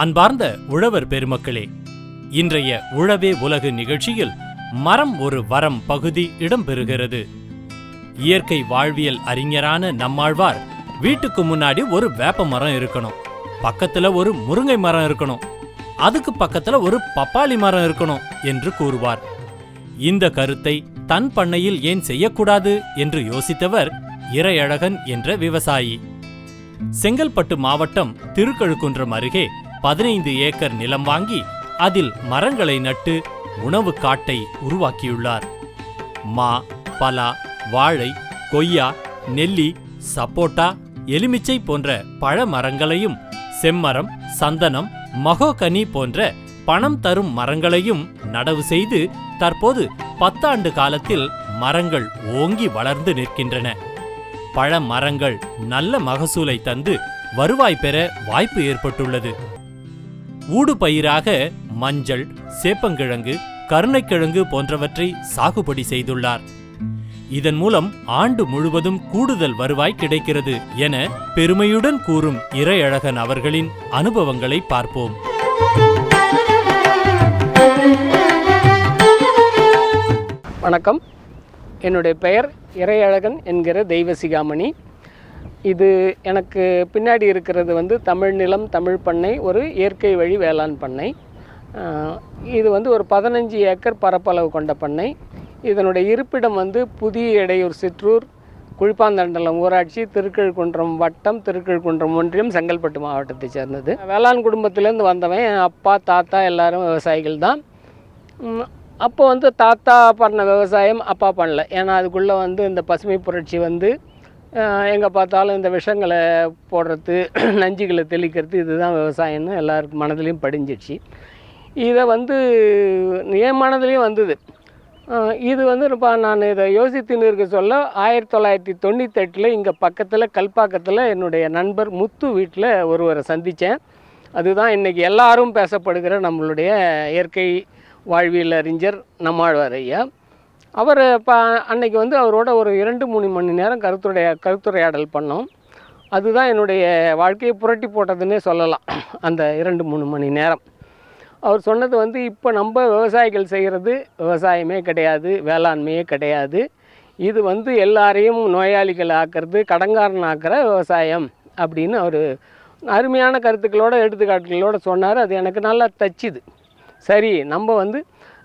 அன்பார்ந்த உழவர் பெருமக்களே இன்றைய உழவே உலகு நிகழ்ச்சியில் மரம் ஒரு வரம் பகுதி இடம்பெறுகிறது. இயற்கை வாழ்வியல் அறிஞரான நம்மாழ்வார் வீட்டுக்கு முன்னாடி ஒரு வேப்ப மரம் இருக்கணும் பக்கத்துல ஒரு முருங்கை மரம் இருக்கணும் அதுக்கு பக்கத்துல ஒரு பப்பாளி மரம் இருக்கணும் என்று கூறுவார். இந்த கருத்தை தன் பண்ணையில் ஏன் செய்யக்கூடாது என்று யோசித்தவர் இறையழகன் என்ற விவசாயி. செங்கல்பட்டு மாவட்டம் திருக்கழுக்குன்றம் அருகே பதினைந்து ஏக்கர் நிலம் வாங்கி அதில் மரங்களை நட்டு உணவு காட்டை உருவாக்கியுள்ளார். மா பலா வாழை கொய்யா நெல்லி சப்போட்டா எலுமிச்சை போன்ற பழ மரங்களையும் செம்மரம் சந்தனம் மகோகனி போன்ற பணம் தரும் மரங்களையும் நடவு செய்து தற்போது பத்தாண்டு காலத்தில் மரங்கள் ஓங்கி வளர்ந்து நிற்கின்றன. பழ மரங்கள் நல்ல மகசூலை தந்து வருவாய் பெற வாய்ப்பு ஏற்பட்டுள்ளது. ஊடு பயிராக மஞ்சள் சேப்பங்கிழங்கு கருணைக்கிழங்கு போன்றவற்றை சாகுபடி செய்துள்ளார். இதன் மூலம் ஆண்டு முழுவதும் கூடுதல் வருவாய் கிடைக்கிறது என பெருமையுடன் கூறும் இறையழகன் அவர்களின் அனுபவங்களை பார்ப்போம். வணக்கம். என்னுடைய பெயர் இறையழகன் என்கிற தெய்வ சிகாமணி இது எனக்கு பின்னாடி இருக்கிறது வந்து தமிழ் நிலம் தமிழ் பண்ணை ஒரு இயற்கை வழி வேளாண் பண்ணை. இது வந்து ஒரு பதினஞ்சு ஏக்கர் பரப்பளவு கொண்ட பண்ணை. இதனுடைய இருப்பிடம் வந்து புதிய இடையூர் சிற்றூர் குழிப்பாந்தண்டலம் ஊராட்சி திருக்கழுக்குன்றம் வட்டம் திருக்கழுக்குன்றம் ஒன்றியம் செங்கல்பட்டு மாவட்டத்தை சேர்ந்தது. வேளாண் குடும்பத்திலேருந்து வந்தவன் அப்பா தாத்தா எல்லாரும் விவசாயிகள் தான். அப்போ வந்து தாத்தா பண்ண விவசாயம் அப்பா பண்ணல. ஏன்னா அதுக்குள்ளே வந்து இந்த பசுமை புரட்சி வந்து எங்கே பார்த்தாலும் இந்த விஷங்களை போடுறது நஞ்சுகளை தெளிக்கிறது இதுதான் விவசாயம்னு எல்லாருக்கும் மனதிலையும் படிஞ்சிடுச்சு. இதை வந்து என் மனதிலையும் வந்தது. இது வந்து இப்போ நான் இதை யோசித்துன்னு இருக்க சொல்ல ஆயிரத்தி தொள்ளாயிரத்தி தொண்ணூத்தெட்டில் இங்கே பக்கத்தில் கல்பாக்கத்தில் என்னுடைய நண்பர் முத்து வீட்டில் ஒருவரை சந்தித்தேன். அதுதான் இன்றைக்கி எல்லாரும் பேசப்படுகிற நம்மளுடைய இயற்கை வாழ்வியல் அறிஞர் நம்மாழ்வார் ஐயா. அவர் இப்போ அன்னைக்கு வந்து அவரோட ஒரு இரண்டு மூணு மணி நேரம் கருத்துடைய கருத்துரையாடல் பண்ணோம். அதுதான் என்னுடைய வாழ்க்கையை புரட்டி போட்டதுன்னே சொல்லலாம். அந்த இரண்டு மூணு மணி நேரம். அவர் சொன்னது வந்து இப்போ நம்ம விவசாயிகள் செய்கிறது விவசாயமே கிடையாது வேளாண்மையே கிடையாது. இது வந்து எல்லாரையும் நோயாளிகள் ஆக்கிறது கடங்காரன் ஆக்கிற விவசாயம் அப்படின்னு அவர் அருமையான கருத்துக்களோட எடுத்துக்காட்டுகளோட சொன்னார். அது எனக்கு நல்லா தச்சுது. சரி நம்ம வந்து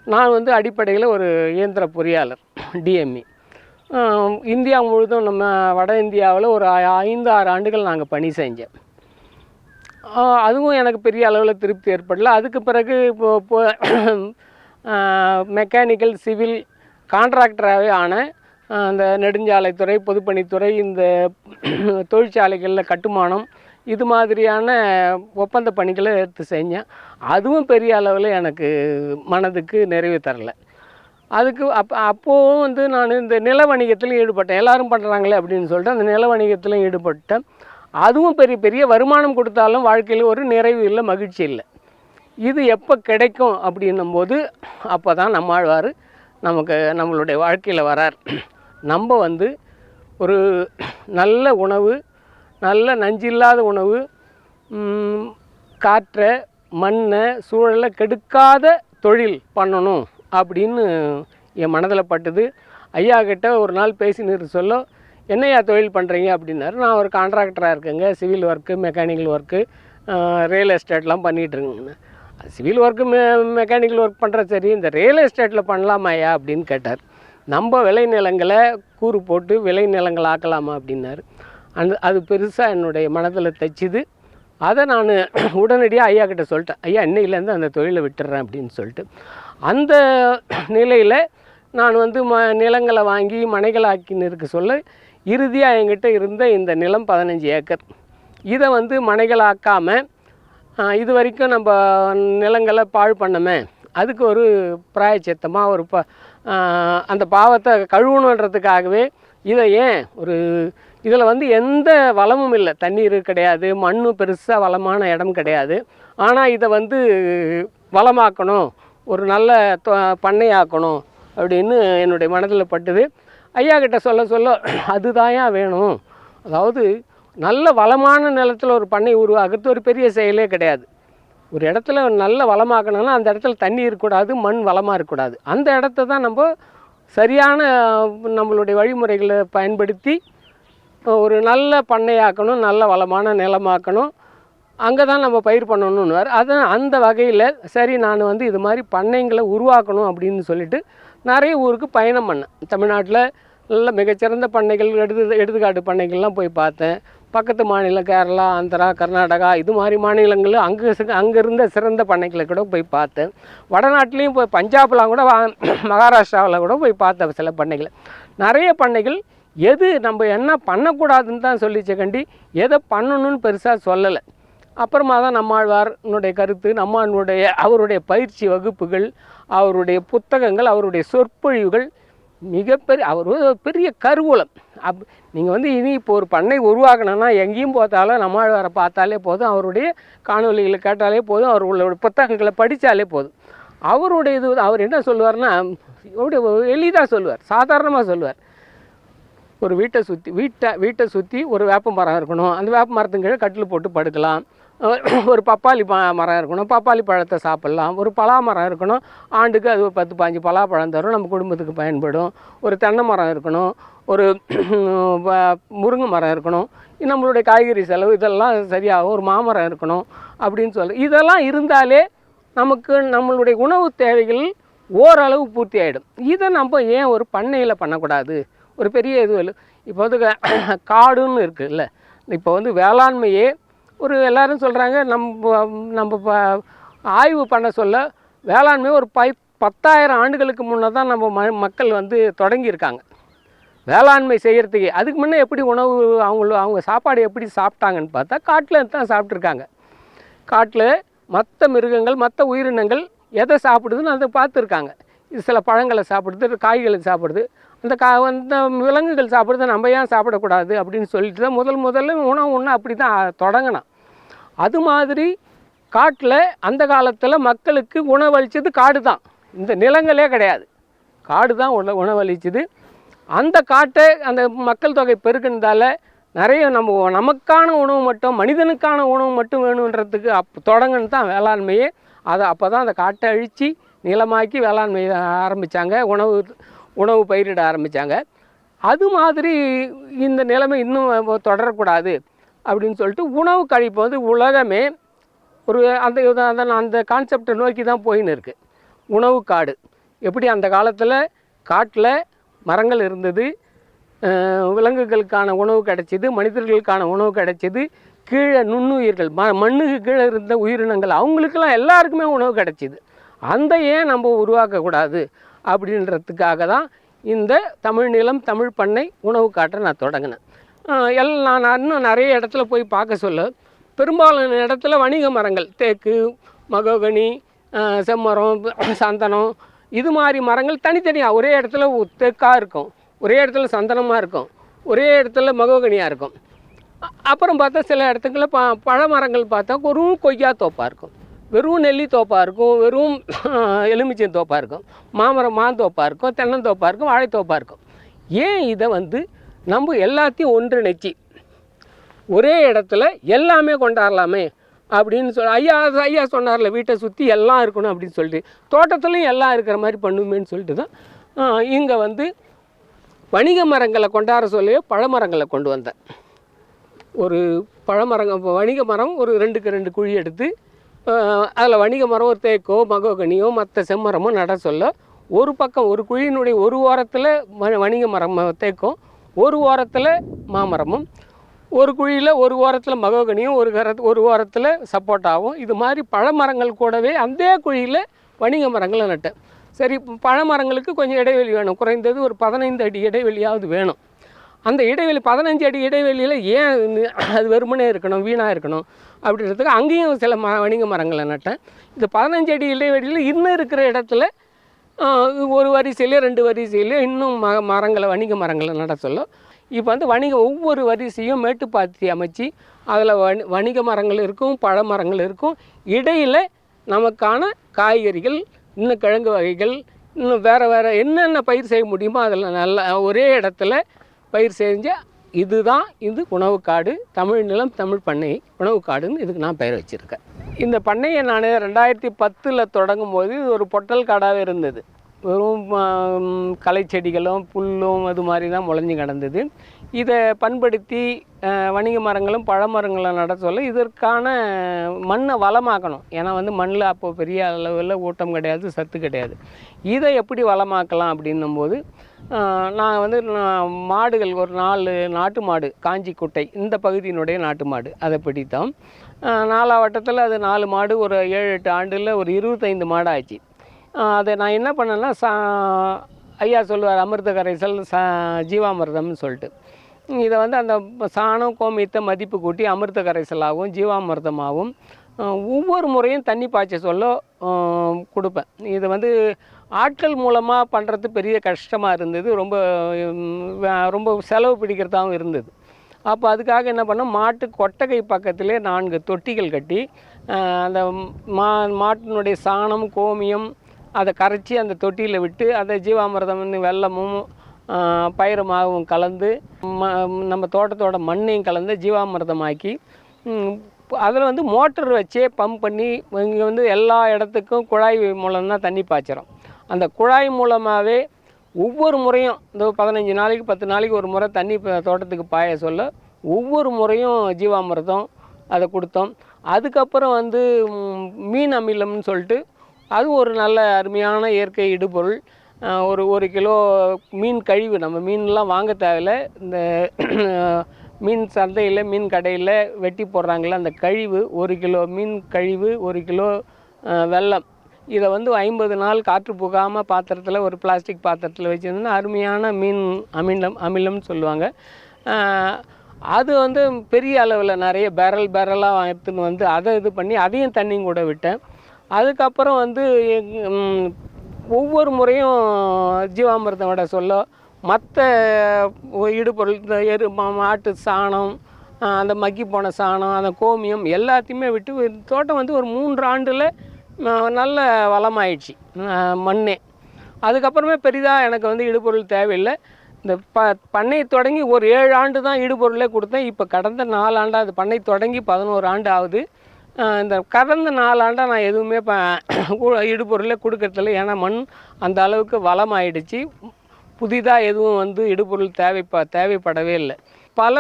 நான் வந்து அடிப்படையில் ஒரு இயந்திர பொறியாளர் டிஎம்இ இந்தியா முழுதும் நம்ம வட இந்தியாவில் ஒரு ஐ- ஐந்து ஆறு ஆண்டுகள் நாங்கள் பணி செஞ்சேன் அதுவும் எனக்கு பெரிய அளவில் திருப்தி ஏற்படல. அதுக்கு பிறகு இப்போ இப்போ மெக்கானிக்கல் சிவில் கான்ட்ராக்டராகவே ஆன அந்த நெடுஞ்சாலைத்துறை பொதுப்பணித்துறை இந்த தொழிற்சாலைகளில் கட்டுமானம் இது மாதிரியான ஒப்பந்த பணிகளை எடுத்து செஞ்சேன். அதுவும் பெரிய அளவில் எனக்கு மனதுக்கு நிறைவு தரலை. அதுக்கு அப்போ அப்போவும் வந்து நான் இந்த நில வணிகத்திலும் ஈடுபட்டேன். எல்லாரும் பண்ணுறாங்களே அப்படின்னு சொல்லிட்டு அந்த நில வணிகத்திலும் ஈடுபட்டேன். அதுவும் பெரிய பெரிய வருமானம் கொடுத்தாலும் வாழ்க்கையில் ஒரு நிறைவு இல்லை மகிழ்ச்சி இல்லை. இது எப்போ கிடைக்கும் அப்படின்னும்போது அப்போ தான் நம்மாழ்வார் நமக்கு நம்மளுடைய வாழ்க்கையில் வரார். நம்ம வந்து ஒரு நல்ல உணவு நல்ல நஞ்சில்லாத உணவு காற்றை மண்ணை சூழலை கெடுக்காத தொழில் பண்ணணும் அப்படின்னு என் மனதில் பட்டுது. ஐயா கிட்ட ஒரு நாள் பேசினு சொல்ல என்னையா தொழில் பண்ணுறீங்க அப்படின்னாரு. நான் ஒரு கான்ட்ராக்டராக இருக்கேங்க. Civil work mechanical work real எஸ்டேட்லாம் பண்ணிகிட்ருக்கேங்க சிவில் ஒர்க்கு மெ மெக்கானிக்கல் ஒர்க் பண்ணுற சரி இந்த ரியல் எஸ்டேட்டில் பண்ணலாமாயா அப்படின்னு கேட்டார். நம்ம விளைநிலங்களை கூறு போட்டு விளைநிலங்கள் ஆக்கலாமா அப்படின்னாரு. அந்த அது பெருசாக என்னுடைய மனதில் தைச்சிது. அதை நான் உடனடியாக ஐயா கிட்ட சொல்லிட்டேன். ஐயா இன்னையிலேருந்து அந்த தொழிலை விட்டுறேன் அப்படின்னு சொல்லிட்டு. அந்த நிலையில் நான் வந்து ம நிலங்களை வாங்கி மனைகளாக்கின்னு இருக்க சொல்ல இறுதியாக என்கிட்ட இருந்த இந்த நிலம் பதினஞ்சு ஏக்கர். இதை வந்து மனைகளாக்காமல் இது வரைக்கும் நம்ம நிலங்களை பாழ் பண்ணமே. அதுக்கு ஒரு பிராயச்சித்தமாக ஒரு ப அந்த பாவத்தை கழுவணுன்றதுக்காகவே இதை ஏன் ஒரு இதில் வந்து எந்த வளமும் இல்லை. தண்ணீர் கிடையாது மண்ணும் பெருசாக வளமான இடம் கிடையாது. ஆனால் இதை வந்து வளமாக்கணும் ஒரு நல்ல தொ- பண்ணையாக்கணும் அப்படின்னு என்னுடைய மனதில் பட்டுது. ஐயா கிட்ட சொல்ல சொல்ல அதுதாயா வேணும். அதாவது நல்ல வளமான நிலத்தில் ஒரு பண்ணை உருவாக்குறது ஒரு பெரிய செயலே கிடையாது. ஒரு இடத்துல நல்ல வளமாக்கணும்னா அந்த இடத்துல தண்ணி இருக்கக்கூடாது மண் வளமாக இருக்கக்கூடாது. அந்த இடத்த தான் நம்ம சரியான நம்மளுடைய வழிமுறைகளை பயன்படுத்தி ஒரு நல்ல பண்ணையாக்கணும் நல்ல வளமான நிலமாக்கணும். அங்கே தான் நம்ம பயிர் பண்ணணும்னுவார். அதான் அந்த வகையில் சரி நான் வந்து இது மாதிரி பண்ணைங்களை உருவாக்கணும் அப்படின்னு சொல்லிட்டு நிறைய ஊருக்கு பயணம் பண்ணேன். தமிழ்நாட்டில் நல்ல மிகச்சிறந்த பண்ணைகள் எடுத்து எடுத்துக்காட்டு பண்ணைகள்லாம் போய் பார்த்தேன். பக்கத்து மாநிலம் கேரளா ஆந்திரா கர்நாடகா இது மாதிரி மாநிலங்கள் அங்கே அங்கே இருந்த சிறந்த பண்ணைகளை கூட போய் பார்த்தேன். வடநாட்டிலையும் போய் பஞ்சாப்லாம் கூட வா- மகாராஷ்டிராவில் கூட போய் பார்த்தேன் சில பண்ணைகளை. நிறைய பண்ணைகள் எது நம்ம என்ன பண்ணக்கூடாதுன்னு தான் சொல்லிச்சே கண்டி எதை பண்ணணும்னு பெருசாக சொல்லலை. அப்புறமா தான் நம்மாழ்வார்னுடைய கருத்து நம்மாழ்வாருடைய அவருடைய பயிற்சி வகுப்புகள் அவருடைய புத்தகங்கள் அவருடைய சொற்பொழிவுகள் மிகப்பெரிய அவர் ஒரு பெரிய கருவூலம். அப் நீங்கள் வந்து இனி இப்போ ஒரு பண்ணை உருவாக்கணும்னா எங்கேயும் பார்த்தாலும் நம்மாழ்வாரை பார்த்தாலே போதும் அவருடைய காணொலிகளை கேட்டாலே போதும் அவருடைய புத்தகங்களை படித்தாலே போதும். அவருடைய இது அவர் என்ன சொல்லுவார்னா எளிதாக சொல்லுவார் சாதாரணமாக சொல்லுவார். ஒரு வீட்டை சுற்றி வீட்டை வீட்டை சுற்றி ஒரு வேப்ப மரம் இருக்கணும். அந்த வேப்ப மரத்துக்கு கீழே கட்டில் போட்டு படுக்கலாம். ஒரு பப்பாளி ப மரம் இருக்கணும். பப்பாளி பழத்தை சாப்பிட்லாம். ஒரு பலா மரம் இருக்கணும். ஆண்டுக்கு அது ஒரு பத்து பாஞ்சு பலாப்பழம் தரும். நம்ம குடும்பத்துக்கு பயன்படும். ஒரு தென்னை மரம் இருக்கணும். ஒரு முருங்கை மரம் இருக்கணும். நம்மளுடைய காய்கறி செலவு இதெல்லாம் சரியாகும். ஒரு மாமரம் இருக்கணும். அப்படின்னு சொல்லி இதெல்லாம் இருந்தாலே நமக்கு நம்மளுடைய உணவு தேவைகள் ஓரளவு பூர்த்தி ஆகிடும் இதை நம்ம ஏன் ஒரு பண்ணையில் பண்ணக்கூடாது? ஒரு பெரிய இது இல்லை. இப்போ வந்து காடுன்னு இருக்குல்ல இப்போ வந்து வேளாண்மையே ஒரு எல்லாரும் சொல்கிறாங்க நம்ம நம்ம ப- ஆய்வு பண்ண சொல்ல வேளாண்மை ஒரு பை பத்தாயிரம் ஆண்டுகளுக்கு முன்னே தான் நம்ம ம மக்கள் வந்து தொடங்கியிருக்காங்க வேளாண்மை செய்கிறதுக்கு அதுக்கு முன்னே எப்படி உணவு அவங்கள அவங்க சாப்பாடு எப்படி சாப்பிட்டாங்கன்னு பார்த்தா காட்டில் தான் சாப்பிட்ருக்காங்க காட்டில் மற்ற மிருகங்கள் மற்ற உயிரினங்கள் எதை சாப்பிடுதுன்னு அதை பார்த்துருக்காங்க. இது சில பழங்களை சாப்பிடுது காய்களை சாப்பிடுது. அந்த கா இந்த விலங்குகள் சாப்பிட்றத நம்ம ஏன் சாப்பிடக்கூடாது அப்படின்னு சொல்லிட்டு தான் முதல் முதல்ல உணவு ஒன்று அப்படி தான் தொடங்கினான். அது மாதிரி காட்டில் அந்த காலத்தில் மக்களுக்கு உணவளித்தது காடு தான் இந்த நிலங்களே கிடையாது. காடு தான் உண உணவளிச்சது. அந்த காட்டை அந்த மக்கள் தொகை பெருக்குனதால் நிறைய நம்ம நமக்கான உணவு மட்டும் மனிதனுக்கான உணவு மட்டும் வேணுன்றதுக்கு அப் தொடங்கன்னு தான் வேளாண்மையே. அதை அப்போ தான் அந்த காட்டை அழித்து நிலமாக்கி வேளாண்மையை ஆரம்பித்தாங்க உணவு உணவு பயிரிட ஆரம்பித்தாங்க அது மாதிரி இந்த நிலைமை இன்னும் தொடரக்கூடாது அப்படின்னு சொல்லிட்டு உணவு கழிப்பு வந்து உலகமே ஒரு அந்த அந்த அந்த கான்செப்டை நோக்கி தான் போயின்னு இருக்குது உணவு காடு. எப்படி அந்த காலத்தில் காட்டில் மரங்கள் இருந்தது விலங்குகளுக்கான உணவு கிடைச்சிது மனிதர்களுக்கான உணவு கிடைச்சிது கீழே நுண்ணுயிர்கள் ம மண்ணுக்கு கீழே இருந்த உயிரினங்கள் அவங்களுக்கெல்லாம் எல்லாருக்குமே உணவு கிடைச்சிது. அந்த ஏன் நம்ம உருவாக்கக்கூடாது? அப்படின்றதுக்காக தான் இந்த தமிழ் நிலம் தமிழ் பண்ணை உணவு காட்டை நான் தொடங்கினேன். எல்லாம் எல் நான் இன்னும் நிறைய இடத்துல போய் பார்க்க சொல்ல. பெரும்பாலான இடத்துல வணிக மரங்கள் தேக்கு மகோகனி செம்மரம் சந்தனம் இது மாதிரி மரங்கள் தனித்தனியாக ஒரே இடத்துல தேக்காக இருக்கும். ஒரே இடத்துல சந்தனமாக இருக்கும். ஒரே இடத்துல மகோகனியாக இருக்கும். அப்புறம் பார்த்தா சில இடத்துக்குள்ள ப பழ மரங்கள் பார்த்தா ஒரு கொய்யா தோப்பாக இருக்கும். வெறும் நெல்லி தோப்பாக இருக்கும் வெறும் எலுமிச்சை தோப்பாக இருக்கும் மாமரம் மாந்தோப்பாக இருக்கும் தென்னந்தோப்பாக இருக்கும் வாழைத்தோப்பாக இருக்கும். ஏன் இதை வந்து நம்ம எல்லாத்தையும் ஒன்றிணைச்சி? ஒரே இடத்துல எல்லாமே கொண்டாடலாமே அப்படின்னு சொல்லி ஐயா ஐயா சொன்னார்ல வீட்டை சுற்றி எல்லாம் இருக்கணும் அப்படின்னு சொல்லிட்டு தோட்டத்துலையும் எல்லாம் இருக்கிற மாதிரி பண்ணுமேன்னு சொல்லிட்டு தான் இங்கே வந்து வணிக மரங்களை கொண்டாட சொல்லி பழமரங்களை கொண்டு வந்தேன். ஒரு பழமரங்க இப்போ வணிக மரம் ஒரு ரெண்டுக்கு ரெண்டு குழி எடுத்து அதில் வணிக மரம் ஒரு தேக்கோ மகோகனியோ மற்ற செம்மரமோ நட சொல்ல ஒரு பக்கம் ஒரு குழியினுடைய ஒரு ஓரத்தில் வணிக மரம் தேக்கும் ஒரு ஓரத்தில் மாமரமும் ஒரு குழியில் ஒரு ஓரத்தில் மகோகனியும் ஒரு கர ஒரு ஓரத்தில் சப்போட்டாவும் இது மாதிரி பழமரங்கள் கூடவே அந்த குழியில் வணிக மரங்களை நட்டேன் சரி பழமரங்களுக்கு கொஞ்சம் இடைவெளி வேணும். குறைந்தது ஒரு பதினைந்து அடி இடைவெளியாவது வேணும். அந்த இடைவெளி பதினஞ்சு அடி இடைவெளியில் ஏன் அது வெறுமனே இருக்கணும் வீணாக இருக்கணும் அப்படின்றதுக்கு அங்கேயும் சில ம வணிக மரங்களை நட்டேன். இந்த பதினஞ்சு அடி இடைவெளியில் இன்னும் இருக்கிற இடத்துல ஒரு வரிசையிலே ரெண்டு வரிசையிலே இன்னும் ம மரங்களை வணிக மரங்களை நட சொல்லும். இப்போ வந்து வணிக ஒவ்வொரு வரிசையும் மேட்டுப்பாத்தி அமைச்சு அதில் வணி வணிக மரங்கள் இருக்கும் பழ மரங்கள் இருக்கும். இடையில் நமக்கான காய்கறிகள் இன்னும் கிழங்கு வகைகள் இன்னும் வேறு வேறு என்னென்ன பயிர் செய்ய முடியுமோ அதில் நல்லா ஒரே இடத்துல பயிர் செஞ்சால் இதுதான் இது உணவு காடு. தமிழ் நிலம் தமிழ் பண்ணை. உணவு காடுன்னு இதுக்கு நான் பெயர் வச்சுருக்கேன். இந்த பண்ணையை நான் ரெண்டாயிரத்தி பத்தில் தொடங்கும் போது இது ஒரு பொட்டல் காடாகவே இருந்தது. வெறும் ஆம், களை செடிகளும் புல்லும் அது மாதிரி தான் முளைஞ்சு கிடந்தது. இதை பண்படுத்தி வணிக மரங்களும் பழமரங்களும் நட சொல்ல இதற்கான மண்ணை வளமாக்கணும். ஏன்னா வந்து மண்ணில் அப்போது பெரிய அளவில் ஊட்டம் கிடையாது சத்து கிடையாது. இதை எப்படி வளமாக்கலாம் அப்படின்னும்போது போது நான் வந்து நான் மாடுகள் ஒரு நாலு நாட்டு மாடு காஞ்சி குட்டை இந்த பகுதியினுடைய நாட்டு மாடு அதை பிடித்தோம். ஆஹ், நாலாவட்டத்தில் அது நாலு மாடு ஒரு ஏழு எட்டு ஆண்டில் ஒரு இருபத்தைந்து மாடு ஆச்சு அதை நான் என்ன பண்ணேன்னா சா ஐயா சொல்லுவார் அமிர்த கரைசல் சா ஜீவாமிர்தம்னு சொல்லிட்டு. இதை வந்து அந்த சாணம் கோமியத்தை மதிப்பு கூட்டி அமிர்த கரைசலாகவும் ஜீவாமிர்தமாகவும் ஒவ்வொரு முறையும் தண்ணி பாய்ச்ச சொல்ல கொடுப்பேன். இது வந்து ஆட்கள் மூலமாக பண்ணுறது பெரிய கஷ்டமாக இருந்தது. ரொம்ப ரொம்ப செலவு பிடிக்கிறதாகவும் இருந்தது. அப்போ அதுக்காக என்ன பண்ணோம்? மாட்டு கொட்டகை பக்கத்திலே நான்கு தொட்டிகள் கட்டி அந்த மா மாட்டினுடைய சாணம் கோமியம் அதை கரைச்சி அந்த தொட்டியில் விட்டு அதை ஜீவாமிர்தம்னு வெள்ளமும் பயிரமாகவும் கலந்து ம நம்ம தோட்டத்தோட மண்ணையும் கலந்து ஜீவாமிர்தமாக்கி அதில் வந்து மோட்டர் வச்சே பம்ப் பண்ணி இங்கே வந்து எல்லா இடத்துக்கும் குழாய் மூலம் தான் தண்ணி பாய்ச்சிரும் அந்த குழாய் மூலமாகவே ஒவ்வொரு முறையும் இந்த பதினஞ்சு நாளைக்கு பத்து நாளைக்கு ஒரு முறை தண்ணி தோட்டத்துக்கு பாய சொல்ல ஒவ்வொரு முறையும் ஜீவாமிர்தம் அதை கொடுத்தோம். அதுக்கப்புறம் வந்து மீன் அமிலம்னு சொல்லிட்டு அது ஒரு நல்ல அருமையான இயற்கை இடுபொருள். ஒரு ஒரு கிலோ மீன் கழிவு நம்ம மீன்லாம் வாங்க தேவையில்ல. இந்த மீன் சந்தையில் மீன் கடையில் வெட்டி போடுறாங்களே அந்த கழிவு ஒரு கிலோ மீன் கழிவு ஒரு கிலோ வெல்லம் இதை வந்து ஐம்பது நாள் காற்று புகாமல் பாத்திரத்தில் ஒரு பிளாஸ்டிக் பாத்திரத்தில் வச்சுருந்தோம்னா அருமையான மீன் அமிலம் அமிலம்னு சொல்லுவாங்க. அது வந்து பெரிய அளவில் நிறைய பேரல் பேரலாக எடுத்துன்னு வந்து அதை இது பண்ணி அதையும் தண்ணியும் கூட விட்டேன். அதுக்கப்புறம் வந்து ஒவ்வொரு முறையும் ஜீவாமிர்தம் விட சொல்ல மற்ற இடுபொருள் இந்த எரு மா- மாட்டு சாணம் அந்த மக்கி போன சாணம் அந்த கோமியம் எல்லாத்தையுமே விட்டு தோட்டம் வந்து ஒரு மூன்று ஆண்டில் நல்ல வளமாயிடுச்சு. மண்ணே. அதுக்கப்புறமே பெரிதாக எனக்கு வந்து இடுபொருள் தேவையில்லை. இந்த ப பண்ணை தொடங்கி ஒரு ஏழு ஆண்டு தான் இடுபொருளே கொடுத்தேன். இப்போ கடந்த நாலு ஆண்டாக அது பண்ணை தொடங்கி பதினோரு ஆண்டு ஆகுது. இந்த கடந்த நாலாண்டாக நான் எதுவுமே ப இடுபொருளே கொடுக்கறதில்ல. ஏன்னா மண் அந்த அளவுக்கு வளமாயிடுச்சு. புதிதாக எதுவும் வந்து இடுபொருள் தேவைப்ப தேவைப்படவே இல்லை. பல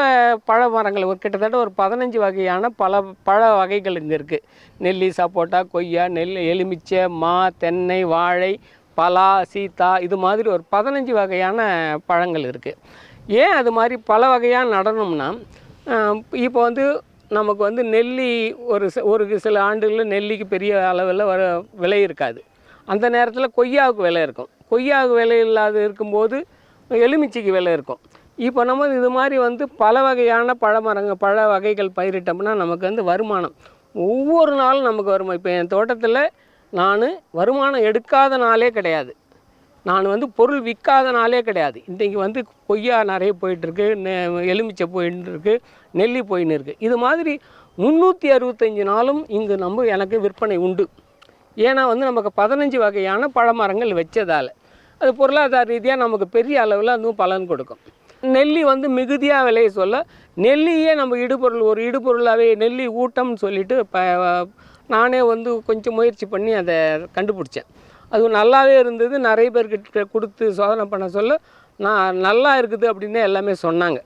பழ மரங்கள் ஒரு கிட்டத்தட்ட ஒரு பதினஞ்சு வகையான பல பழ வகைகள் இங்கே இருக்குது நெல்லி சப்போட்டா கொய்யா நெல் எலுமிச்சை மா தென்னை வாழை பலா சீத்தா இது மாதிரி ஒரு பதினஞ்சு வகையான பழங்கள் இருக்குது ஏன் அது மாதிரி பல வகையாக நடனம்னா இப்போ வந்து நமக்கு வந்து நெல்லி ஒரு ஒரு சில ஆண்டுகளில் நெல்லிக்கு பெரிய அளவில் வர விலை இருக்காது. அந்த நேரத்தில் கொய்யாவுக்கு விலை இருக்கும். கொய்யாவுக்கு விலை இல்லாத இருக்கும்போது எலுமிச்சைக்கு விலை இருக்கும். இப்போ நம்ம இது மாதிரி வந்து பல வகையான பழமரங்கள் பழ வகைகள் பயிரிட்டோம்னா நமக்கு வந்து வருமானம். ஒவ்வொரு நாளும் நமக்கு வருமானம் இப்போ என் தோட்டத்தில் நான் வருமானம் எடுக்காத நாளே கிடையாது. நான் வந்து பொருள் விற்காத நாளே கிடையாது. இன்றைக்கி வந்து கொய்யா நிறைய போயிட்டுருக்கு எலுமிச்சை போயின்னு இருக்கு நெல்லி போயின்னு இருக்குது இது மாதிரி முந்நூற்றி அறுபத்தஞ்சு நாளும் இங்கு நம்ம எனக்கு விற்பனை உண்டு. ஏன்னா வந்து நமக்கு பதினஞ்சு வகையான பழமரங்கள் வச்சதால். அது பொருளாதார ரீதியாக நமக்கு பெரிய அளவில் அதுவும் பலன் கொடுக்கும். நெல்லி வந்து மிகுதியாக விளைய சொல்ல நெல்லியே நம்ம இடுபொருள் ஒரு இடுபொருளாகவே நெல்லி ஊட்டம்னு சொல்லிட்டு இப்போ நானே வந்து கொஞ்சம் முயற்சி பண்ணி அதை கண்டுபிடிச்சேன். அது நல்லாவே இருந்தது. நிறைய பேர்கிட்ட கொடுத்து சோதனை பண்ண சொல்ல நான் நல்லா இருக்குது அப்படின்னு எல்லாமே சொன்னாங்க.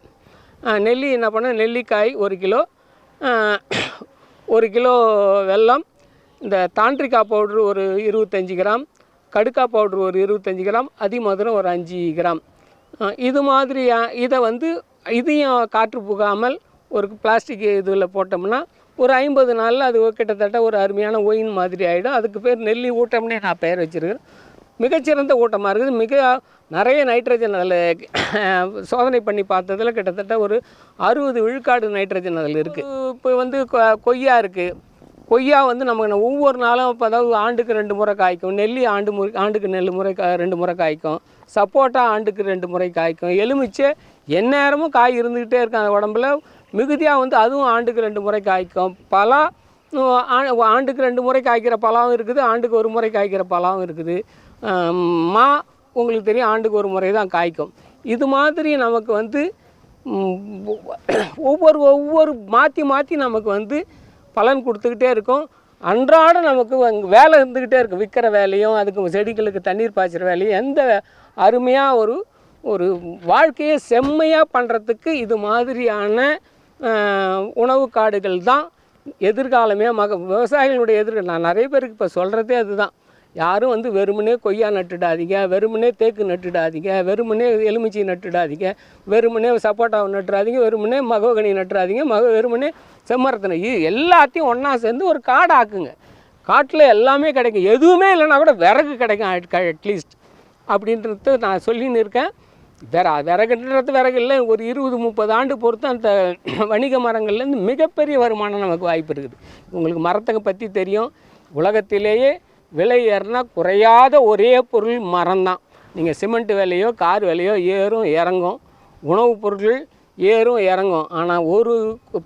நெல்லி என்ன பண்ணேன்? நெல்லிக்காய் ஒரு கிலோ ஒரு கிலோ வெல்லம் இந்த தாண்டிக்கா பவுட்ரு ஒரு இருபத்தஞ்சி கிராம் கடுக்கா பவுட்ரு ஒரு இருபத்தஞ்சி கிராம் அதிமதுரம் ஒரு அஞ்சு கிராம். இது மாதிரி இதை வந்து இதையும் காற்று புகாமல் ஒரு பிளாஸ்டிக் இதில் போட்டோம்னா ஒரு ஐம்பது நாளில் அது கிட்டத்தட்ட ஒரு அருமையான ஒயின் மாதிரி ஆகிடும் அதுக்கு பேர் நெல்லி ஊட்டம்னே நான் பெயர் வச்சுருக்கேன். மிகச்சிறந்த ஊட்டமாக இருக்குது. மிக நிறைய நைட்ரஜன் அதில் சோதனை பண்ணி பார்த்ததில் கிட்டத்தட்ட ஒரு அறுபது விழுக்காடு நைட்ரஜன் அதில் இருக்குது இப்போ வந்து கொ- கொய்யா இருக்குது கொய்யா வந்து நமக்கு ஒவ்வொரு நாளும் இப்போ அதாவது ஆண்டுக்கு ரெண்டு முறை காய்க்கும் நெல்லி ஆண்டு முறை ஆண்டுக்கு நெல் முறை கா ரெண்டு முறை காய்க்கும் சப்போட்டா ஆண்டுக்கு ரெண்டு முறை காய்க்கும் எலுமிச்சை எந்நேரமும் காய் இருந்துக்கிட்டே இருக்கும் அந்த உடம்புல. மிகுதியாக வந்து அதுவும் ஆண்டுக்கு ரெண்டு முறை காய்க்கும். பலா ஆண்டுக்கு ரெண்டு முறை காய்க்கிற பழம் இருக்குது ஆண்டுக்கு ஒரு முறை காய்க்கிற பழம் இருக்குது. மா உங்களுக்கு தெரியும் ஆண்டுக்கு ஒரு முறை தான் காய்க்கும். இது மாதிரி நமக்கு வந்து ஒவ்வொரு ஒவ்வொரு மாற்றி மாற்றி நமக்கு வந்து பலன் கொடுத்துக்கிட்டே இருக்கும். அன்றாட நமக்கு வேலை இருந்துக்கிட்டே இருக்கும். விற்கிற வேலையும் அதுக்கு செடிகளுக்கு தண்ணீர் பாய்ச்சிற வேலையும் எந்த அருமையாக ஒரு ஒரு வாழ்க்கையை செம்மையாக பண்ணுறதுக்கு இது மாதிரியான உணவு காடுகள் தான் எதிர்காலமே மக விவசாயிகளுடைய எதிர்காலம். நான் நிறைய பேருக்கு இப்போ சொல்கிறதே அதுதான். யாரும் வந்து வெறுமனே கொய்யா நட்டுடாதீங்க வெறுமனே தேக்கு நட்டுடாதீங்க வெறுமனே எலுமிச்சை நட்டுடாதீங்க வெறுமனே சப்போட்டாவை நட்டுறாதீங்க வெறுமனே மகோகனி நட்டுறாதீங்க மக வெறுமனே செம்மரத்தனை. இது எல்லாத்தையும் ஒன்றா சேர்ந்து ஒரு காடு ஆக்குங்க. காட்டில் எல்லாமே கிடைக்கும். எதுவுமே இல்லைன்னா கூட விறகு கிடைக்கும் அட்லீஸ்ட் அப்படின்றது நான் சொல்லின்னு இருக்கேன். வேற விறகுன்றது விறகு இல்லை. ஒரு இருபது முப்பது ஆண்டு பொறுத்து அந்த வணிக மரங்கள்லேருந்து மிகப்பெரிய வருமானம் நமக்கு வாய்ப்பு இருக்குது. உங்களுக்கு மரத்தை பற்றி தெரியும். உலகத்திலேயே விலை ஏறினா குறையாத ஒரே பொருள் மரம்தான். நீங்கள் சிமெண்ட் விலையோ கார் விலையோ ஏறும் இறங்கும். உணவுப் பொருட்கள் ஏறும் இறங்கும். ஆனால் ஒரு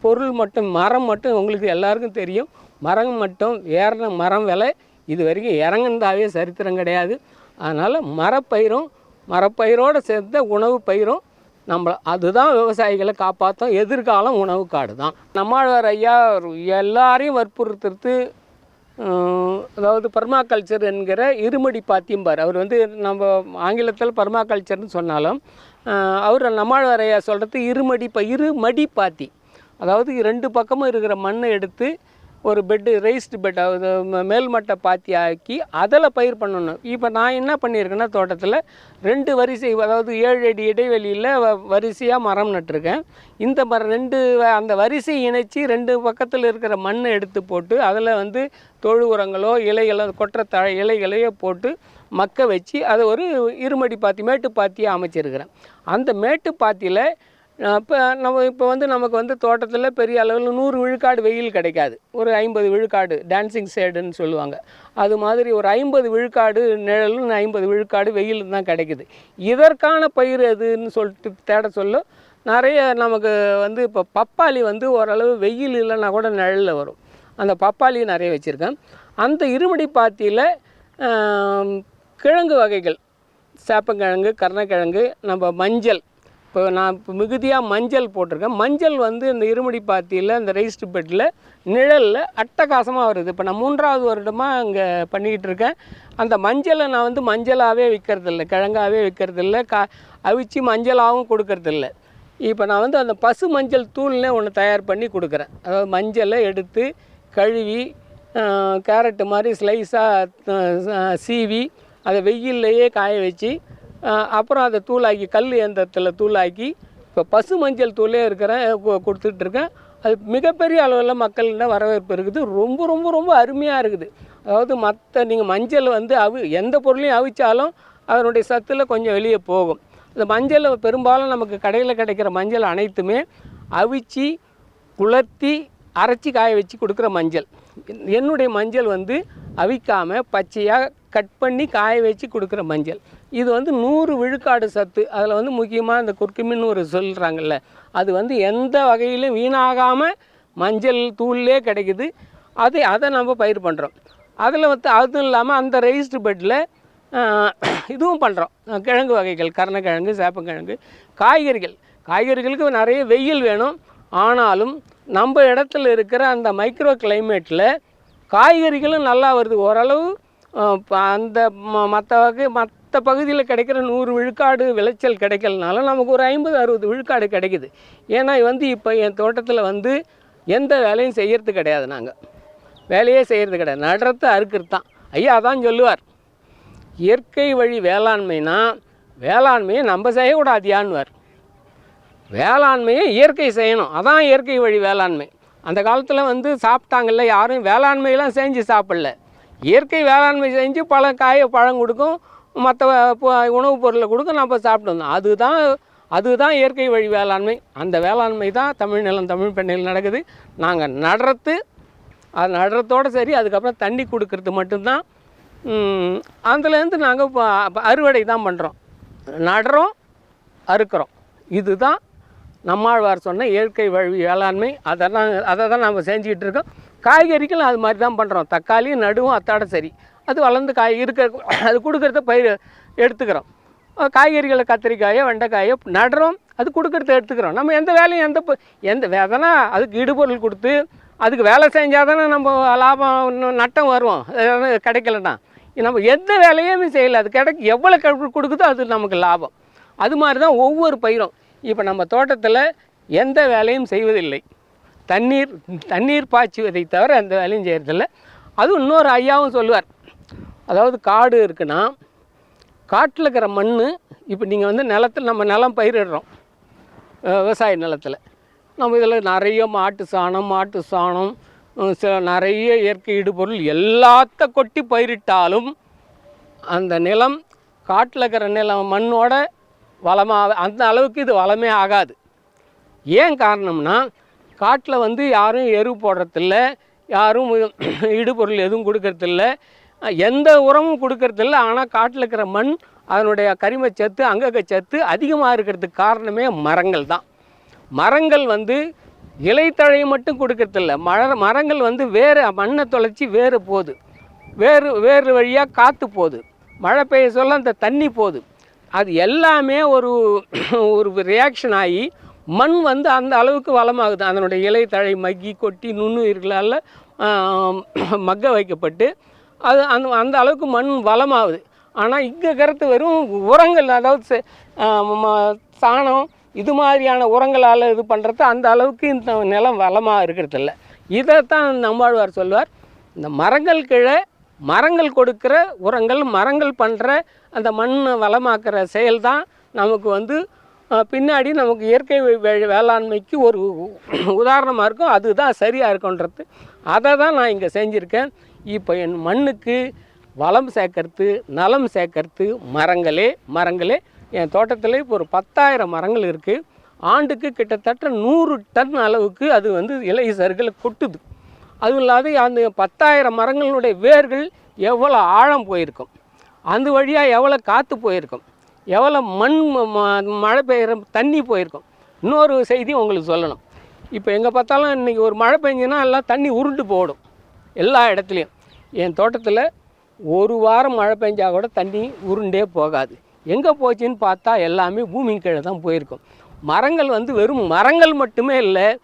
பொருள் மட்டும் மரம் மட்டும் உங்களுக்கு எல்லாருக்கும் தெரியும். மரம் மட்டும் ஏறின மரம் விலை இது வரைக்கும் இறங்குனதாவே சரித்திரம் கிடையாது. அதனால் மரப்பயிரும் மரப்பயிரோடு சேர்ந்த உணவு பயிரும் நம்ம அதுதான் விவசாயிகளை காப்பாற்றும் எதிர்காலம் உணவு காடு தான் நம்மாழ்வார் ஐயா எல்லாரையும் வற்புறுத்துறது அதாவது பர்மாகல்ச்சர் என்கிற இருமடி பாத்தியம்பார். அவர் வந்து நம்ம ஆங்கிலத்தில் பர்மாகல்ச்சர்னு சொன்னாலும் அவர் நம்மாழ்வாரையா சொல்கிறது இருமடி ப இருமடி பாத்தி. அதாவது ரெண்டு பக்கமும் இருக்கிற மண்ணை எடுத்து ஒரு பெட்டு ரைஸ்டு பெட் அது மேல்மட்ட பாத்தி ஆக்கி அதில் பயிர் பண்ணணும். இப்போ நான் என்ன பண்ணியிருக்கேன்னா தோட்டத்தில் ரெண்டு வரிசை அதாவது ஏழு அடி இடைவெளியில் வரிசையாக மரம் நட்டிருக்கேன். இந்த மரம் ரெண்டு வ- அந்த வரிசை இணைச்சி ரெண்டு பக்கத்தில் இருக்கிற மண்ணை எடுத்து போட்டு அதில் வந்து தொழு உரங்களோ இலைகளோ கொற்ற த இலைகளையோ போட்டு மக்க வச்சு அதை ஒரு இருமடி பாத்தி மேட்டு பாத்தியாக அமைச்சிருக்கிறேன். அந்த மேட்டு பாத்தியில் அப்போ நம்ம இப்போ வந்து நமக்கு வந்து தோட்டத்தில் பெரிய அளவில் நூறு விழுக்காடு வெயில் கிடைக்காது. ஒரு ஐம்பது விழுக்காடு டான்சிங் ஷேடுன்னு சொல்லுவாங்க. அது மாதிரி ஒரு ஐம்பது விழுக்காடு நிழலும் ஐம்பது விழுக்காடு வெயில் தான் கிடைக்குது. இதற்கான பயிர் எதுன்னு சொல்லிட்டு தேட சொல்ல நிறைய நமக்கு வந்து இப்போ பப்பாளி வந்து ஓரளவு வெயில் இல்லைன்னா கூட நிழலில் வரும். அந்த பப்பாளி நிறைய வச்சுருக்கேன். அந்த இருமடி பாத்தியில் கிழங்கு வகைகள். சேப்பங்கிழங்கு கருணக்கிழங்கு நம்ம மஞ்சள் இப்போ நான் இப்போ மிகுதியாக மஞ்சள் போட்டிருக்கேன். மஞ்சள் வந்து இந்த இருமுடி பாத்தியில் இந்த ரைஸ்டு பெட்டில் நிழலில் அட்டகாசமாக வருது. இப்போ நான் மூன்றாவது வருடமாக இங்கே பண்ணிக்கிட்டு இருக்கேன். அந்த மஞ்சளை நான் வந்து மஞ்சளாகவே விற்கிறதில்ல கிழங்காவே விற்கிறதில்ல கா அவிச்சு மஞ்சளாகவும் கொடுக்கறதில்ல. இப்போ நான் வந்து அந்த பசு மஞ்சள் தூள்னே ஒன்று தயார் பண்ணி கொடுக்குறேன். அதாவது மஞ்சளை எடுத்து கழுவி கேரட்டு மாதிரி ஸ்லைஸாக சீவி அதை வெயில்லையே காய வச்சு அப்புறம் அதை தூளாக்கி கல் இயந்திரத்தில் தூளாக்கி இப்போ பசு மஞ்சள் தூளே இருக்கிறேன் கொடுத்துட்ருக்கேன். அது மிகப்பெரிய அளவில் மக்கள்கிட்ட வரவேற்பு இருக்குது. ரொம்ப ரொம்ப ரொம்ப அருமையாக இருக்குது. அதாவது மற்ற நீங்கள் மஞ்சள் வந்து அவி எந்த பொருளையும் அவிச்சாலும் அதனுடைய சத்தில் கொஞ்சம் வெளியே போகும். இந்த மஞ்சள் பெரும்பாலும் நமக்கு கடையில் கிடைக்கிற மஞ்சள் அனைத்துமே அவிச்சு குளர்த்தி அரைச்சி காய வச்சு கொடுக்குற மஞ்சள். என்னுடைய மஞ்சள் வந்து அவிக்காமல் பச்சையாக கட் பண்ணி காய வச்சு கொடுக்குற மஞ்சள். இது வந்து நூறு விழுக்காடு சத்து. அதில் வந்து முக்கியமாக இந்த குர்க்குமின் ஒரு சொல்கிறாங்கல்ல அது வந்து எந்த வகையிலும் வீணாகாமல் மஞ்சள் தூள்லே கிடைக்குது. அது அதை நம்ம பயிர் பண்ணுறோம் அதில் வந்து அதுவும் இல்லாமல் அந்த ரெஜிஸ்டர் பெட்டில் இதுவும் பண்ணுறோம் கிழங்கு வகைகள் கருணக்கிழங்கு சேப்பங்கிழங்கு காய்கறிகள். காய்கறிகளுக்கு நிறைய வெயில் வேணும். ஆனாலும் நம்ம இடத்துல இருக்கிற அந்த மைக்ரோ கிளைமேட்டில் காய்கறிகளும் நல்லா வருது. ஓரளவு அந்த மற்ற வகை மற்ற பகுதியில் கிடைக்கிற நூறு விழுக்காடு விளைச்சல் கிடைக்கலனாலும் நமக்கு ஒரு ஐம்பது அறுபது விழுக்காடு கிடைக்குது. ஏன்னா வந்து இப்போ என் தோட்டத்தில் வந்து எந்த வேலையும் செய்கிறது கிடையாது நாங்கள் வேலையே செய்கிறது கிடையாது. நடுறத அறுக்கிறது தான். ஐயா அதான் சொல்லுவார். இயற்கை வழி வேளாண்மைனா வேளாண்மையை நம்ம செய்யக்கூடாதியான்னுவார். வேளாண்மையை இயற்கை செய்யணும். அதான் இயற்கை வழி வேளாண்மை. அந்த காலத்தில் வந்து சாப்பிட்டாங்கல்ல யாரும் வேளாண்மையெல்லாம் செஞ்சு சாப்பிடல. இயற்கை வேளாண்மை செஞ்சு பல காய பழம் கொடுக்கும் மற்ற உணவுப் பொருளை கொடுக்கும் நம்ம சாப்பிட்டு வந்தோம். அதுதான் அதுதான் இயற்கை வழி வேளாண்மை. அந்த வேளாண்மை தான் தமிழ் நிலம் தமிழ் பெண்ணில் நடக்குது. நாங்கள் நடுறது அது நடுறதோடு சரி அதுக்கப்புறம் தண்ணி கொடுக்கறது மட்டும்தான். அதுலேருந்து நாங்கள் அறுவடை தான் பண்ணுறோம் நடுறோம் அறுக்கிறோம். இதுதான் நம்மாழ்வார் சொன்ன இயற்கை வழி வேளாண்மை. அதை தான் அதை தான் நம்ம செஞ்சுக்கிட்டு இருக்கோம். காய்கறிகளும் அது மாதிரி தான் பண்ணுறோம் தக்காளியும் நடுவும் அத்தாடை சரி அது வளர்ந்து காய் இருக்க அது கொடுக்குறத பயிர் எடுத்துக்கிறோம். காய்கறிகளை கத்திரிக்காயோ வெண்டைக்காயோ நடுறோம். அது கொடுக்குறத எடுத்துக்கிறோம். நம்ம எந்த வேலையும் எந்த எந்த வேதனா அதுக்கு இடுபொருள் கொடுத்து அதுக்கு வேலை செஞ்சால் தானே நம்ம லாபம் நட்டம் வரும் கிடைக்கலன்னா. நம்ம எந்த வேலையுமே செய்யலை. அது கிடைக்க எவ்வளோ கொடுக்குதோ அது நமக்கு லாபம். அது மாதிரி தான் ஒவ்வொரு பயிரும். இப்போ நம்ம தோட்டத்தில் எந்த வேலையும் செய்வதில்லை. தண்ணீர் தண்ணீர் பாய்ச்சுவதை தவிர அந்த வேலையும் செய்கிறதில்ல அதுவும் இன்னொரு ஐயாவும் சொல்லுவார். அதாவது காடு இருக்குன்னா காட்டில் இருக்கிற மண் இப்போ நீங்கள் வந்து நிலத்தில் நம்ம நிலம் பயிரிடுறோம். விவசாய நிலத்தில். நம்ம இதில் நிறைய மாட்டு சாணம் மாட்டு சாணம் சில நிறைய இயற்கை இடுபொருள் எல்லாத்த கொட்டி பயிரிட்டாலும் அந்த நிலம் காட்டில் இருக்கிற நிலம் மண்ணோட வளமாக அந்த அளவுக்கு இது வளமே ஆகாது. ஏன் காரணம்னா காட்டில் வந்து யாரும் எரு போடுறதில்ல யாரும் இடுபொருள் எதுவும் கொடுக்கறதில்ல. எந்த உரமும் கொடுக்கறதில்ல ஆனால் காட்டில் இருக்கிற மண் அதனுடைய கரிமச்சத்து அங்ககச்சத்து அதிகமாக இருக்கிறதுக்கு காரணமே மரங்கள் தான். மரங்கள் வந்து இலைத்தழையை மட்டும் கொடுக்கறதில்ல. மர மரங்கள் வந்து வேறு மண்ணை தொலைச்சி வேறு போகுது. வேறு வேறு வழியாக காற்று போகுது. மழை பெய்ய சொல்ல அந்த தண்ணி போகுது. அது எல்லாமே ஒரு ஒரு ரியாக்ஷன் ஆகி மண் வந்து அந்த அளவுக்கு வளமாகுது. அதனுடைய இலை தழை மக்கி கொட்டி நுண்ணுயிர்களால் மக்க வைக்கப்பட்டு அது அந்த அந்த அளவுக்கு மண் வளமாகுது. ஆனால் இங்கே கருத்து வெறும் உரங்கள். அதாவது செ- ம- சாணம் இது மாதிரியான உரங்களால் இது பண்ணுறது அந்த அளவுக்கு இந்த நிலம் வளமாக இருக்கிறதில்ல. இதைத்தான் நம்மாழ்வார் சொல்வார் இந்த மரங்கள் கீழே மரங்கள் கொடுக்குற உரங்கள் மரங்கள் பண்ணுற அந்த மண் வளமாக்குற செயல் தான் நமக்கு வந்து பின்னாடி நமக்கு இயற்கை வே- வேளாண்மைக்கு ஒரு உதாரணமாக இருக்கும். அதுதான் சரியாக இருக்குன்றது அதை தான் நான் இங்கே செஞ்சுருக்கேன். இப்போ என் மண்ணுக்கு வளம் சேர்க்கறது நலம் சேர்க்கறது மரங்களே மரங்களே என் தோட்டத்தில் இப்போ ஒரு பத்தாயிரம் மரங்கள் இருக்குது ஆண்டுக்கு கிட்டத்தட்ட நூறு டன் அளவுக்கு அது வந்து இலை சருகளை கொட்டுது. அதுவும் இல்லாத அந்த பத்தாயிரம் மரங்களுடைய வேர்கள் எவ்வளோ ஆழம் போயிருக்கும். அந்த வழியாக எவ்வளோ காற்று போயிருக்கும். எவ்வளோ மண் ம- மழை பெய்கிற தண்ணி போயிருக்கும். இன்னொரு செய்தி உங்களுக்கு சொல்லணும். இப்போ எங்கே பார்த்தாலும் இன்றைக்கி ஒரு மழை பெஞ்சுன்னா எல்லாம் தண்ணி உருண்டு போடும். எல்லா இடத்துலையும். என் தோட்டத்தில் ஒரு வாரம் மழை பெஞ்சால் கூட தண்ணி உருண்டே போகாது. எங்கே போச்சுன்னு பார்த்தா எல்லாமே பூமி கீழே தான் போயிருக்கும். மரங்கள் வந்து வெறும் மரங்கள் மட்டுமே இல்லை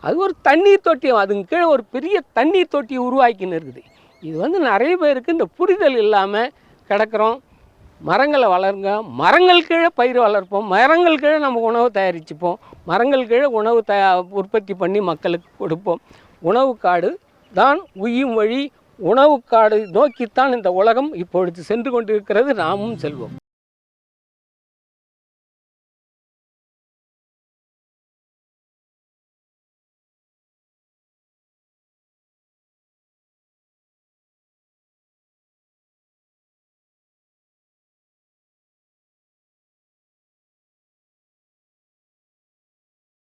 அது ஒரு தண்ணீர் தொட்டி அதுங்க கீழே ஒரு பெரிய தண்ணீர் தொட்டி உருவாக்கின்னு இருக்குது. இது வந்து நிறைய பேருக்கு இந்த புரிதல் இல்லாமல் கிடக்கிறோம். மரங்களை வளருங்க மரங்கள் கீழே பயிர் வளர்ப்போம் மரங்கள் கீழே நம்ம உணவு தயாரிச்சுப்போம் மரங்கள் கீழே உணவு தயா உற்பத்தி பண்ணி மக்களுக்கு கொடுப்போம். உணவு காடு தான் உய்யும் வழி உணவு காடு நோக்கித்தான் இந்த உலகம் இப்பொழுது சென்று கொண்டிருக்கிறது. நாமும் செல்வோம்.